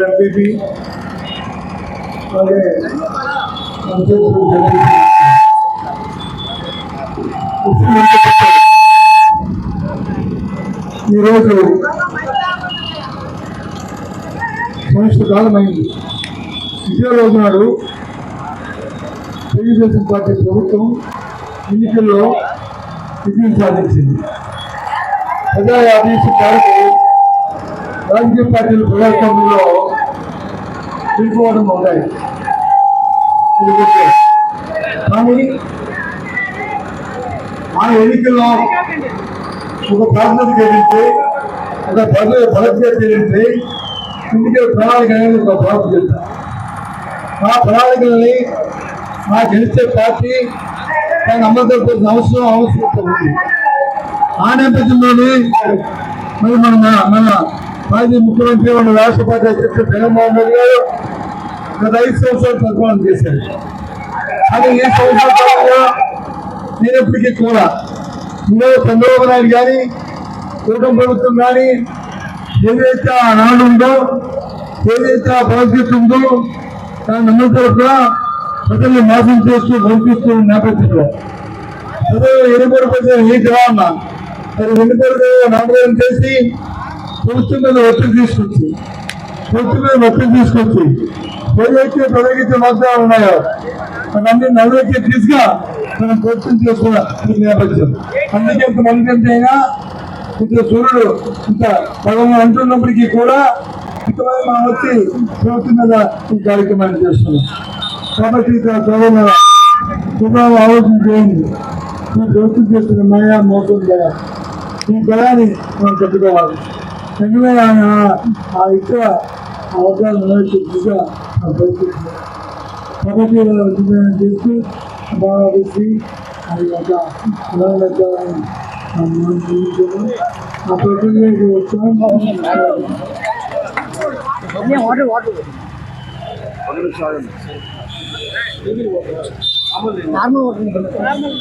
MPP అలాగే ఈరోజు సంవత్సర కాలమైంది. ఇదే రోజు నాడు తెలుగుదేశం పార్టీ ప్రభుత్వం ఎన్నికల్లో విజయం సాధించింది ప్రజా ఆదేశం మేరకు రాజకీయ పార్టీల ప్రజాస్వామ్యంలో వెళ్ళిపోవడం ఉన్నాయి కానీ ఆ ఎన్నికల్లో ఒక ప్రాధాన్యత ఏంటంటే ఒక ప్రజల బలజ్ఞత ఏంటంటే ఎన్నికల ప్రణాళిక అనేది ఒక బాధ్యత ఆ ప్రణాళికల్ని మా గెలిచే పార్టీ దాన్ని అమలు జరపాల్సిన అవసరం అవసరం ఉంది ఆ నేపథ్యంలోనే మరి మన మన మాజీ ముఖ్యమంత్రి మన రాష్ట్రపతి అధ్యక్షుడు జగన్మోహన్ రెడ్డి గారు గత ఐదు సంవత్సరాలు పరిపాలన చేశారు. కానీ ఈ సంవత్సరాలుగా నేను ఎప్పటికీ కూడా ఈరోజు చంద్రబాబు నాయుడు కానీ కూటమి ప్రభుత్వం కానీ ఏదైతే ఆ నాడు ఉందో ఏదైతే ఆ భవిష్యత్తు ఉందో దాన్ని నమ్మకూడక ప్రజల్ని మోసం చేస్తూ పంపిస్తూ ఉన్న నేపథ్యంలో ప్రజలు ఎన్నికల ప్రజలు నీటి అన్న మరి ఎన్నికలు నామకరణం చేసి ప్రభుత్వం మీద ఒత్తిడి తీసుకొచ్చి ప్రభుత్వం మీద ఒత్తిడి తీసుకొచ్చి ఏదైతే ప్రజలకి వాగ్దానాలు ఉన్నాయో అన్ని నవ్వులకి తీసుగా మనం ప్రభుత్వం చేసుకున్న ఈ నేపథ్యం అందుకే ఇంత మంది అయినా ఇంత సూర్యుడు ఇంత పదవి అంటున్నప్పటికీ కూడా ఇంతమంది మనం వచ్చి ప్రభుత్వం మీద ఈ కార్యక్రమాన్ని చేస్తున్నాం. కాబట్టి ఇక్కడ చదవన సుఖాలు ఆలోచన చేయండి ఈ ప్రభుత్వం చేస్తున్న మాయా మోసం దయ. ఈ దయాన్ని మనం కట్టుకోవాలి ఎందుకంటే ఆయన ఆ ఇతర అవసరాలు నెరవేర్చే దిశ ఆ కాబట్టి ఇలా ఉద్యోగం చేస్తూ బాగా అది ఒక అలవలెక్కాలని మనం జీవించాము ఆ ஒரு நிமிஷம் நார்மல் நார்மல்